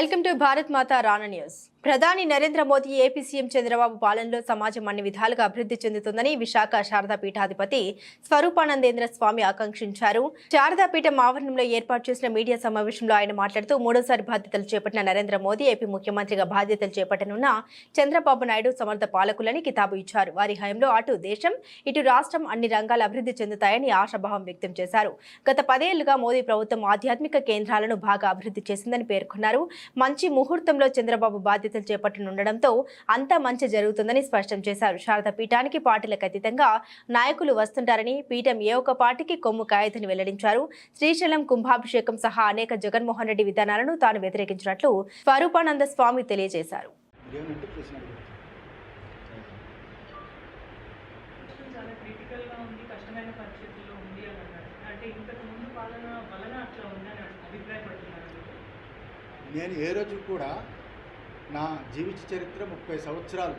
Welcome to Bharat మాత రాణ news. ప్రధాని Narendra Modi AP CM Chandrababu పాలనలో సమాజం అన్ని విధాలుగా అభివృద్ధి చెందుతుందని విశాఖ శారదా పీఠాధిపతి స్వరూపానందేంద్ర స్వామి ఆకాంక్షించారు. శారదాపీఠం ఆవరణంలో ఏర్పాటు చేసిన మీడియా సమావేశంలో ఆయన మాట్లాడుతూ మూడోసారి బాధ్యతలు చేపట్టిన నరేంద్ర మోదీ ఏపీ ముఖ్యమంత్రిగా బాధ్యతలు చేపట్టనున్న చంద్రబాబు నాయుడు సమర్థ పాలకులని కితాబు ఇచ్చారు. వారి హయంలో అటు దేశం ఇటు రాష్ట్రం అన్ని రంగాలు అభివృద్ధి చెందుతాయని ఆశాభావం వ్యక్తం చేశారు. గత పదేళ్ళుగా మోదీ ప్రభుత్వం ఆధ్యాత్మిక కేంద్రాలను బాగా అభివృద్ధి చేసిందని పేర్కొన్నారు. మంచి ముహూర్తంలో చంద్రబాబు బాధ్యతలు చేపట్టనుండడంతో అంతా మంచి జరుగుతుందని స్పష్టం చేశారు. శారద పీఠానికి పార్టీలకు అతీతంగా నాయకులు వస్తుంటారని పీఠం ఏ ఒక్క పార్టీకి కొమ్ము కాయదని వెల్లడించారు. శ్రీశైలం కుంభాభిషేకం సహా అనేక జగన్మోహన్ రెడ్డి విధానాలను తాను వ్యతిరేకించినట్లు స్వరూపానంద స్వామి తెలియజేశారు. చాలా క్రిటికల్గా ఉంది కష్టమైన పరిస్థితుల్లో ఉంది అని అన్నారు. అంటే ఇంతకు నేను ఏ రోజు కూడా నా జీవిత చరిత్ర ముప్పై సంవత్సరాలు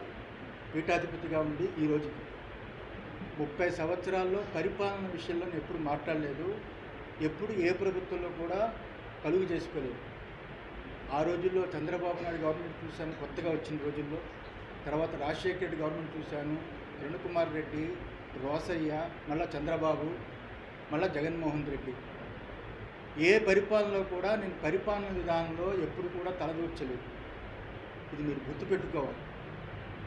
పీఠాధిపతిగా ఉండి ఈ రోజుకి. ముప్పై సంవత్సరాల్లో పరిపాలన విషయంలో నేను ఎప్పుడు మాట్లాడలేదు. ఎప్పుడు ఏ ప్రభుత్వంలో కూడా కలుగు చేసుకోలేదు. ఆ రోజుల్లో చంద్రబాబు నాయుడు గవర్నమెంట్ చూశాను కొత్తగా వచ్చిన రోజుల్లో. తర్వాత రాజశేఖర రెడ్డి గవర్నమెంట్ చూశాను కిరణ్ కుమార్ రెడ్డి రోసయ్య మళ్ళా చంద్రబాబు మళ్ళా జగన్మోహన్ రెడ్డి. ఏ పరిపాలనలో కూడా నేను పరిపాలన విధానంలో ఎప్పుడు కూడా తలదూర్చలేదు. ఇది మీరు గుర్తుపెట్టుకోవాలి.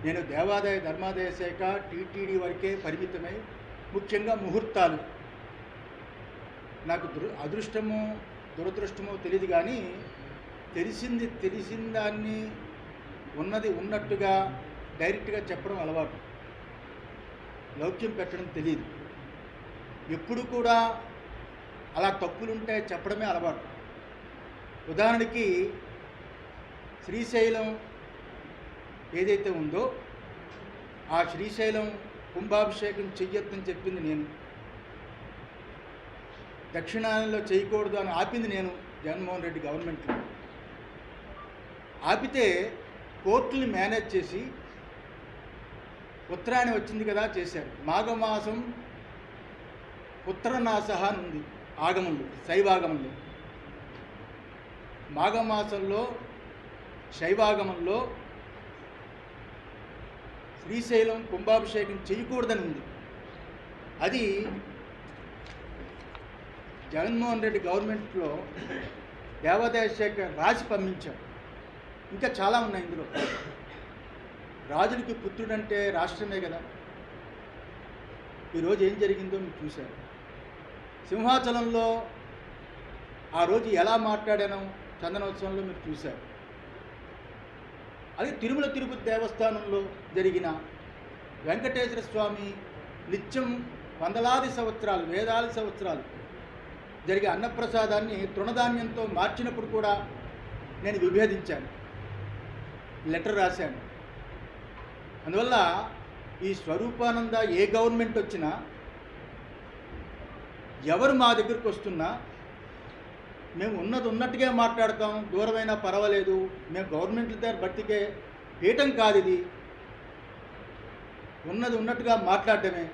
నేను దేవాదాయ ధర్మాదాయ శాఖ టీటీడీ వరకే పరిమితమై ముఖ్యంగా ముహూర్తాలు. నాకు దుర అదృష్టము దురదృష్టమో తెలియదు కానీ తెలిసింది తెలిసిన దాన్ని ఉన్నది ఉన్నట్టుగా డైరెక్ట్గా చెప్పడం అలవాటు. లౌక్యం పెట్టడం తెలియదు ఎప్పుడు కూడా అలా తప్పులుంటే చెప్పడమే అలవాటు. ఉదాహరణకి శ్రీశైలం ఏదైతే ఉందో ఆ శ్రీశైలం కుంభాభిషేకం చెయ్యొద్దని చెప్పింది నేను. దక్షిణాయనంలో చేయకూడదు అని ఆపింది నేను జగన్మోహన్ రెడ్డి గవర్నమెంట్లో ఆపితే కోర్టుని మేనేజ్ చేసి ఉత్తరాయణ వచ్చింది కదా చేశారు. మాఘమాసం ఉత్తరనాశ అని ఉంది. ఆగమంలో శైవాగములు మాఘమాసంలో శైవాగమంలో శ్రీశైలం కుంభాభిషేకం చేయకూడదని ఉంది అది జగన్మోహన్ రెడ్డి గవర్నమెంట్లో దేవాదాయ శాఖ రాసి పంపించారు. ఇంకా చాలా ఉన్నాయి ఇందులో. రాజులకి పుత్రుడంటే రాష్ట్రమే కదా. ఈరోజు ఏం జరిగిందో మీరు చూశారు. సింహాచలంలో ఆ రోజు ఎలా మాట్లాడానో చందనోత్సవంలో మీరు చూశారు. అది తిరుమల తిరుపతి దేవస్థానంలో జరిగిన వెంకటేశ్వర స్వామి నిత్యం వందలాది సంవత్సరాలు వేలాది సంవత్సరాలు జరిగే అన్నప్రసాదాన్ని తృణధాన్యంతో మార్చినప్పుడు కూడా నేను విభేదించాను. లెటర్ రాశాను. అందువల్ల ఈ స్వరూపానంద ఏ గవర్నమెంట్ వచ్చినా ఎవరు మా దగ్గరికి వస్తున్నా మేము ఉన్నది ఉన్నట్టుగా మాట్లాడతాం దూరమైనా పర్వాలేదు మేము గవర్నమెంట్ దగ్గర బట్టికే పీఠం కాదు ఇది. ఉన్నది ఉన్నట్టుగా మాట్లాడటమే.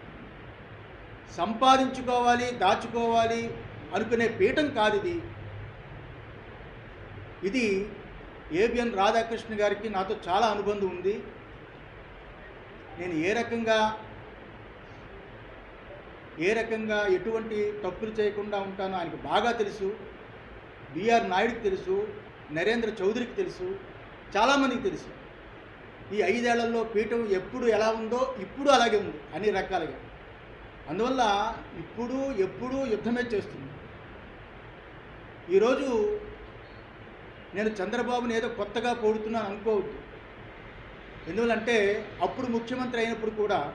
సంపాదించుకోవాలి దాచుకోవాలి అనుకునే పీఠం కాదు ఇది. ఇది ఏబిఎన్ రాధాకృష్ణ గారికి నాతో చాలా అనుబంధం ఉంది. నేను ఏ రకంగా ఏ రకంగా ఎటువంటి తప్పులు చేయకుండా ఉంటానో ఆయనకు బాగా తెలుసు. బిఆర్ నాయుడుకి తెలుసు నరేంద్ర చౌదరికి తెలుసు చాలామందికి తెలుసు. ఈ ఐదేళ్ళలో పీఠం ఎప్పుడు ఎలా ఉందో ఇప్పుడు అలాగే ఉంది అన్ని రకాలుగా. అందువల్ల ఇప్పుడు ఎప్పుడూ యుద్ధమే చేస్తుంది. ఈరోజు నేను చంద్రబాబుని ఏదో కొత్తగా పొడుతున్నాను అనుకోవద్దు. ఎందువల్లంటే అప్పుడు ముఖ్యమంత్రి అయినప్పుడు కూడా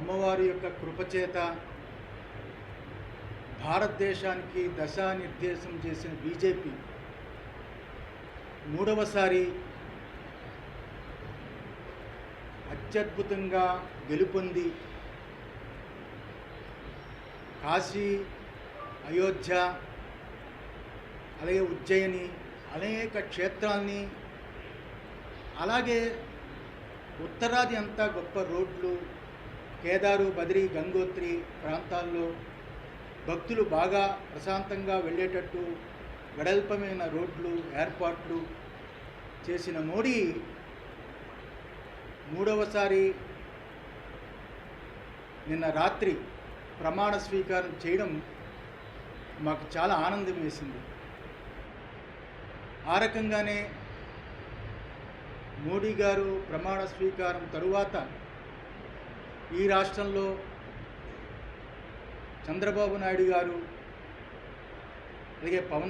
అమ్మవారి యొక్క కృపచేత భారతదేశానికి దశానిర్దేశం చేసిన బీజేపీ మూడవసారి అత్యద్భుతంగా గెలుపొంది కాశీ అయోధ్య అలాగే ఉజ్జయిని అనేక క్షేత్రాల్ని అలాగే ఉత్తరాది అంతా గొప్ప రోడ్లు కేదారు బద్రి గంగోత్రి ప్రాంతాల్లో భక్తులు బాగా ప్రశాంతంగా వెళ్ళేటట్టు వెడల్పమైన రోడ్లు ఏర్పాట్లు చేసిన మోడీ మూడవసారి నిన్న రాత్రి ప్రమాణ స్వీకారం చేయడం మాకు చాలా ఆనందం వేసింది. ఆ రకంగానే మోడీ గారు ప్రమాణ స్వీకారం తరువాత ఈ రాష్ట్రంలో చంద్రబాబు నాయుడు గారు అలాగే పవన్